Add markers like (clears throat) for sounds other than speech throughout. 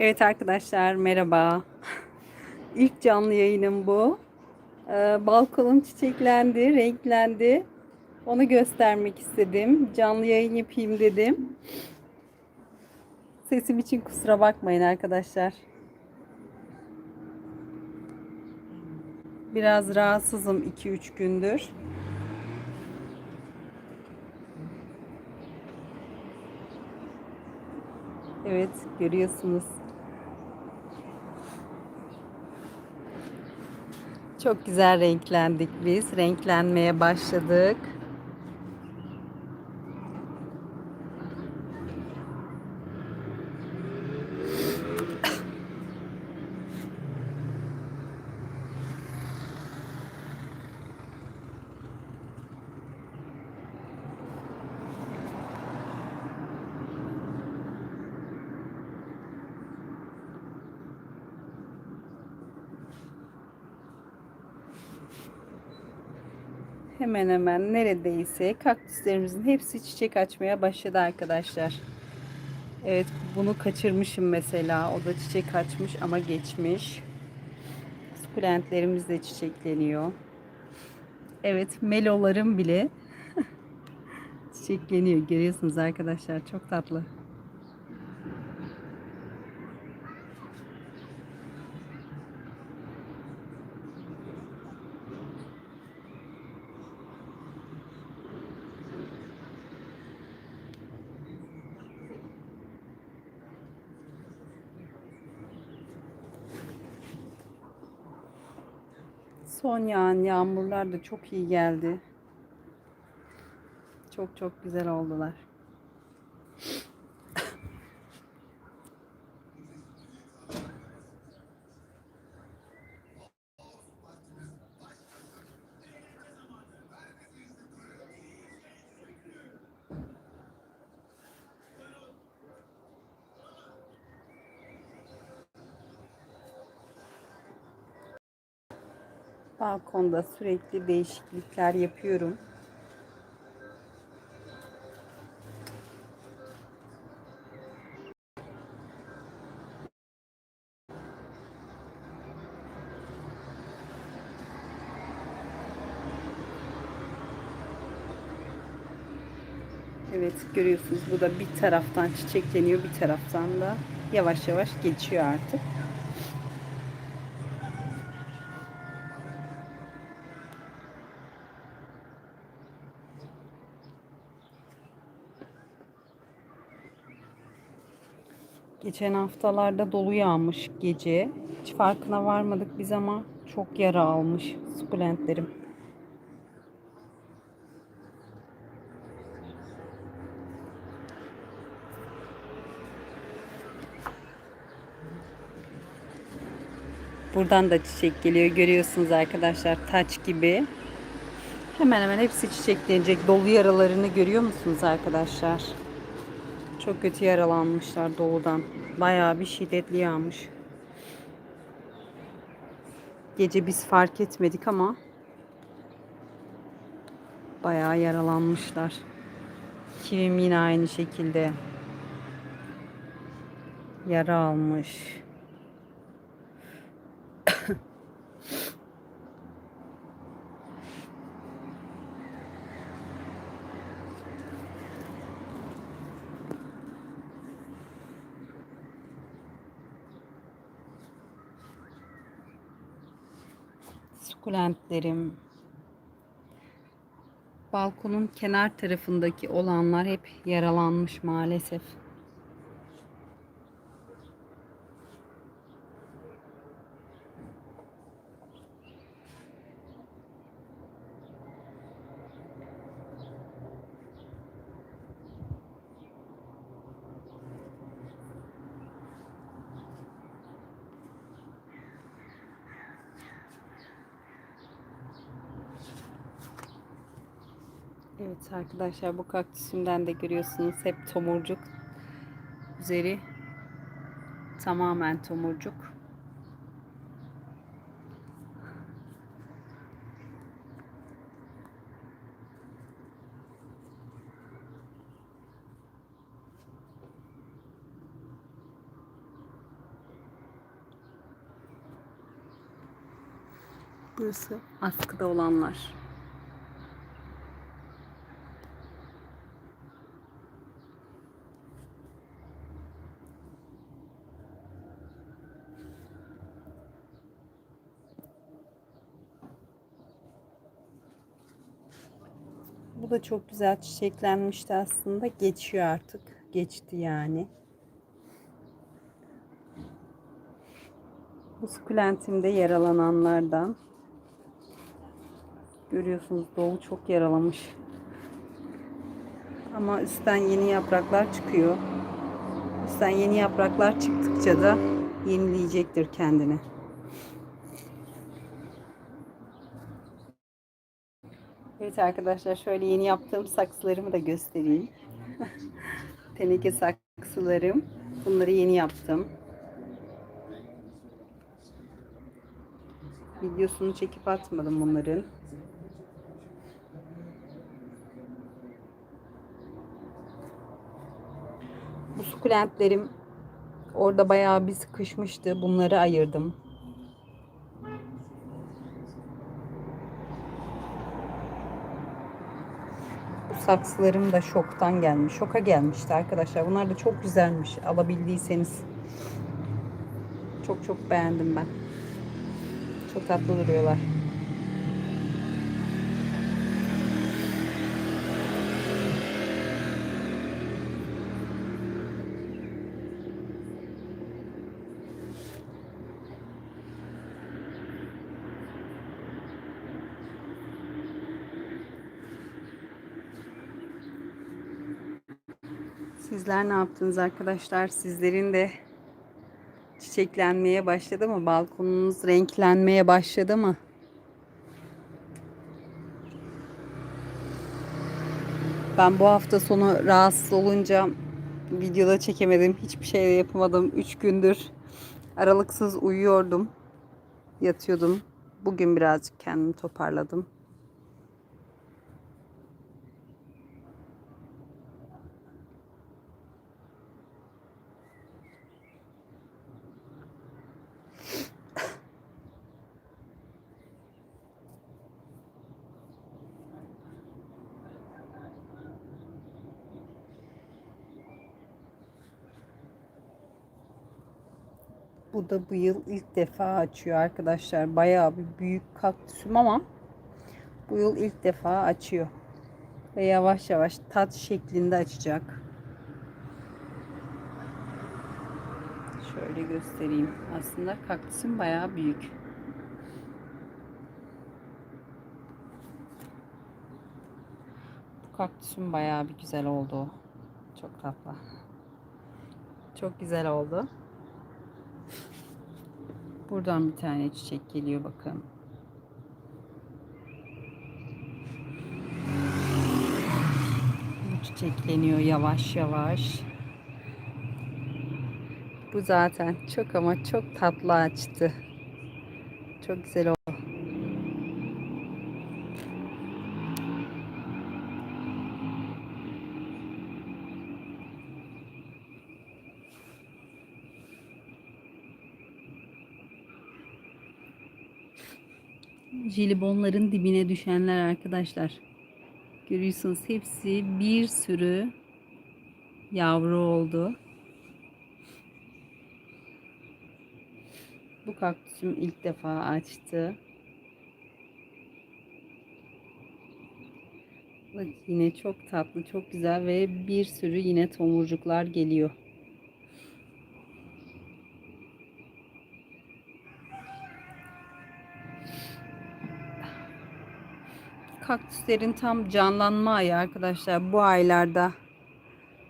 Evet arkadaşlar merhaba. (laughs) İlk canlı yayınım bu. Ee, balkonum çiçeklendi, renklendi. Onu göstermek istedim. Canlı yayın yapayım dedim. Sesim için kusura bakmayın arkadaşlar. Biraz rahatsızım 2-3 gündür. Evet görüyorsunuz. Çok güzel renklendik biz. Renklenmeye başladık. Hemen hemen neredeyse kaktüslerimizin hepsi çiçek açmaya başladı arkadaşlar. Evet bunu kaçırmışım mesela. O da çiçek açmış ama geçmiş. Sukulentlerimiz de çiçekleniyor. Evet melolarım bile (laughs) çiçekleniyor. Görüyorsunuz arkadaşlar çok tatlı. Son yağan yağmurlar da çok iyi geldi. Çok çok güzel oldular. Balkonda sürekli değişiklikler yapıyorum. Evet görüyorsunuz bu da bir taraftan çiçekleniyor bir taraftan da yavaş yavaş geçiyor artık. Geçen haftalarda dolu yağmış gece. Hiç farkına varmadık biz ama çok yara almış sukulentlerim. Buradan da çiçek geliyor. Görüyorsunuz arkadaşlar taç gibi. Hemen hemen hepsi çiçeklenecek. Dolu yaralarını görüyor musunuz arkadaşlar? Çok kötü yaralanmışlar doludan. Bayağı bir şiddetli yağmış. Gece biz fark etmedik ama bayağı yaralanmışlar. Kivim yine aynı şekilde yara almış. Sukulentlerim, balkonun kenar tarafındaki olanlar hep yaralanmış maalesef. Evet arkadaşlar bu kaktüsümden de görüyorsunuz hep tomurcuk. Üzeri tamamen tomurcuk. Burası askıda olanlar. Da çok güzel çiçeklenmişti aslında. Geçiyor artık. Geçti yani. Bu sukulentimde yaralananlardan. Görüyorsunuz dolu çok yaralamış. Ama üstten yeni yapraklar çıkıyor. Üstten yeni yapraklar çıktıkça da yenileyecektir kendini. Evet arkadaşlar şöyle yeni yaptığım saksılarımı da göstereyim. (laughs) Teneke saksılarım. Bunları yeni yaptım. Videosunu çekip atmadım bunların. Bu sukulentlerim orada bayağı bir sıkışmıştı. Bunları ayırdım. Saksılarım da şoktan gelmiş. Şoka gelmişti arkadaşlar. Bunlar da çok güzelmiş. Alabildiyseniz. Çok çok beğendim ben. Çok tatlı duruyorlar. Sizler ne yaptınız arkadaşlar? Sizlerin de çiçeklenmeye başladı mı? Balkonunuz renklenmeye başladı mı? Ben bu hafta sonu rahatsız olunca videoda çekemedim. Hiçbir şey yapamadım. 3 gündür aralıksız uyuyordum. Yatıyordum. Bugün birazcık kendimi toparladım. Bu da bu yıl ilk defa açıyor arkadaşlar. Bayağı bir büyük kaktüsüm ama bu yıl ilk defa açıyor. Ve yavaş yavaş tat şeklinde açacak. Şöyle göstereyim. Aslında kaktüsüm bayağı büyük. Bu kaktüsüm bayağı bir güzel oldu. Çok tatlı. Çok güzel oldu. Buradan bir tane çiçek geliyor bakın. Bu çiçekleniyor yavaş yavaş. Bu zaten çok ama çok tatlı açtı. Çok güzel oldu. Jelibonların dibine düşenler arkadaşlar. Görüyorsunuz hepsi bir sürü yavru oldu. Bu kaktüsüm ilk defa açtı. Bak yine çok tatlı, çok güzel ve bir sürü yine tomurcuklar geliyor. Kaktüslerin tam canlanma ayı arkadaşlar. Bu aylarda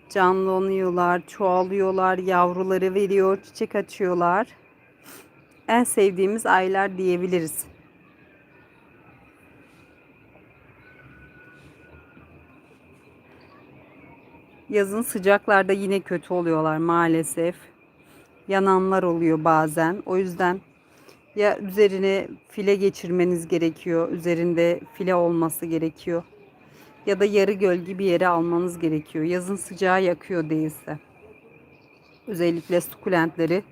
canlanıyorlar, çoğalıyorlar, yavruları veriyor, çiçek açıyorlar. En sevdiğimiz aylar diyebiliriz. Yazın sıcaklarda yine kötü oluyorlar maalesef. Yananlar oluyor bazen. O yüzden ya üzerine file geçirmeniz gerekiyor. Üzerinde file olması gerekiyor. Ya da yarı gölge bir yere almanız gerekiyor. Yazın sıcağı yakıyor değilse. Özellikle sukulentleri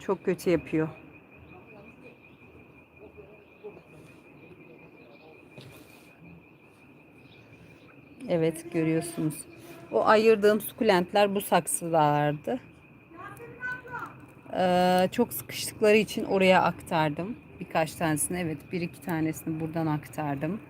çok kötü yapıyor. Evet görüyorsunuz. O ayırdığım sukulentler bu saksılardı. Ee, çok sıkıştıkları için oraya aktardım. Birkaç tanesini evet bir iki tanesini buradan aktardım.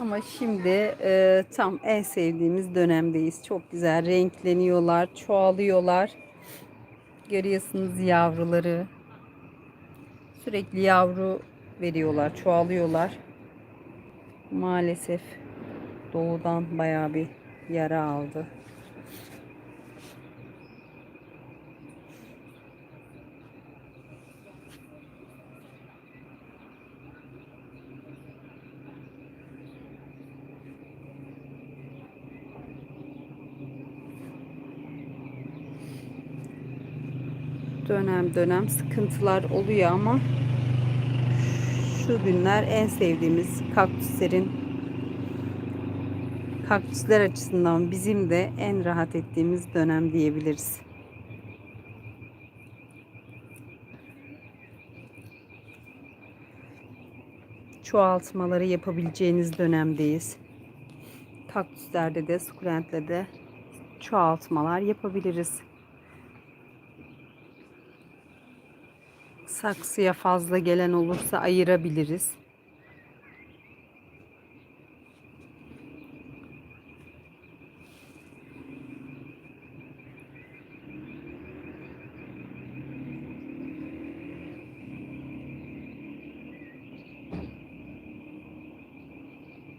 Ama şimdi e, tam en sevdiğimiz dönemdeyiz. Çok güzel renkleniyorlar, çoğalıyorlar. Görüyorsunuz yavruları. Sürekli yavru veriyorlar, çoğalıyorlar. Maalesef doğudan bayağı bir yara aldı. Dönem dönem sıkıntılar oluyor ama şu günler en sevdiğimiz kaktüslerin kaktüsler açısından bizim de en rahat ettiğimiz dönem diyebiliriz. Çoğaltmaları yapabileceğiniz dönemdeyiz. Kaktüslerde de, sukulentle de çoğaltmalar yapabiliriz. Saksıya fazla gelen olursa ayırabiliriz.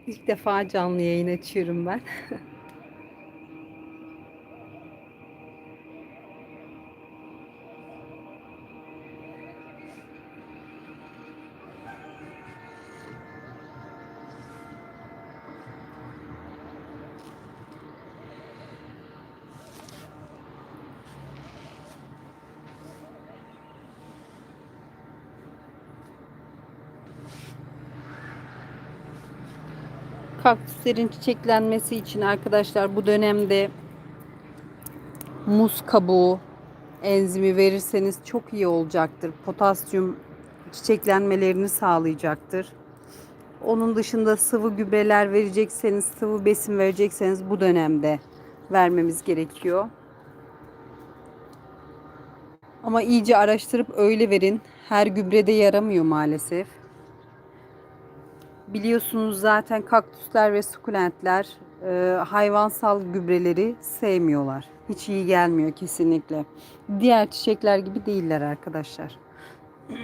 İlk defa canlı yayın açıyorum ben. (laughs) kaktüslerin çiçeklenmesi için arkadaşlar bu dönemde muz kabuğu enzimi verirseniz çok iyi olacaktır. Potasyum çiçeklenmelerini sağlayacaktır. Onun dışında sıvı gübreler verecekseniz, sıvı besin verecekseniz bu dönemde vermemiz gerekiyor. Ama iyice araştırıp öyle verin. Her gübrede yaramıyor maalesef. Biliyorsunuz zaten kaktüsler ve sukulentler e, hayvansal gübreleri sevmiyorlar. Hiç iyi gelmiyor kesinlikle. Diğer çiçekler gibi değiller arkadaşlar. (clears throat)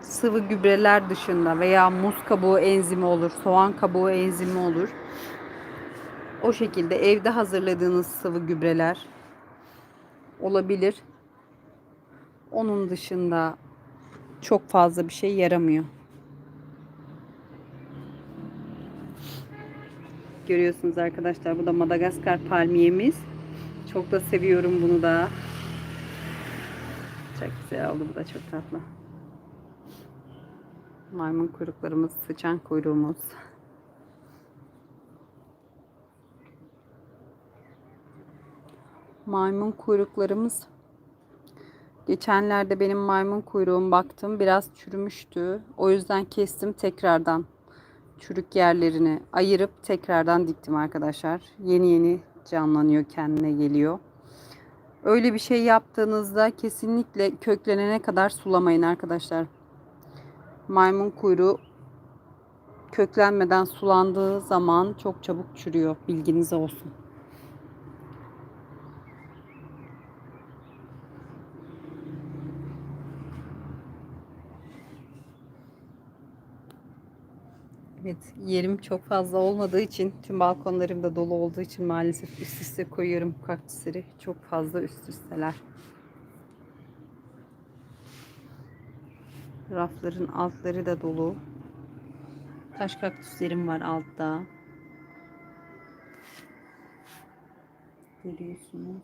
Sıvı gübreler dışında veya muz kabuğu enzimi olur, soğan kabuğu enzimi olur. O şekilde evde hazırladığınız sıvı gübreler olabilir. Onun dışında çok fazla bir şey yaramıyor. Görüyorsunuz arkadaşlar bu da Madagaskar palmiyemiz. Çok da seviyorum bunu da. Çok güzel oldu bu da çok tatlı. Maymun kuyruklarımız, sıçan kuyruğumuz. Maymun kuyruklarımız Geçenlerde benim maymun kuyruğum baktım biraz çürümüştü. O yüzden kestim tekrardan çürük yerlerini ayırıp tekrardan diktim arkadaşlar. Yeni yeni canlanıyor kendine geliyor. Öyle bir şey yaptığınızda kesinlikle köklenene kadar sulamayın arkadaşlar. Maymun kuyruğu köklenmeden sulandığı zaman çok çabuk çürüyor. Bilginiz olsun. Evet yerim çok fazla olmadığı için tüm balkonlarım da dolu olduğu için maalesef üst üste koyuyorum kaktüsleri. Çok fazla üst üsteler. Rafların altları da dolu. Taş kaktüslerim var altta. Görüyorsunuz.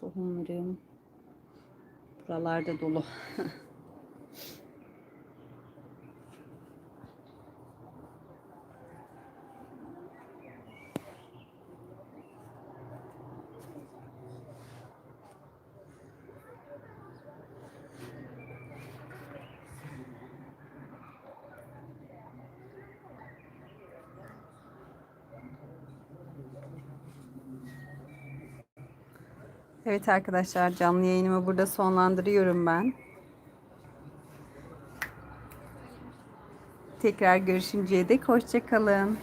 Tohumlarım. Buralarda dolu. (laughs) Evet arkadaşlar canlı yayınımı burada sonlandırıyorum ben. Tekrar görüşünceye dek hoşçakalın.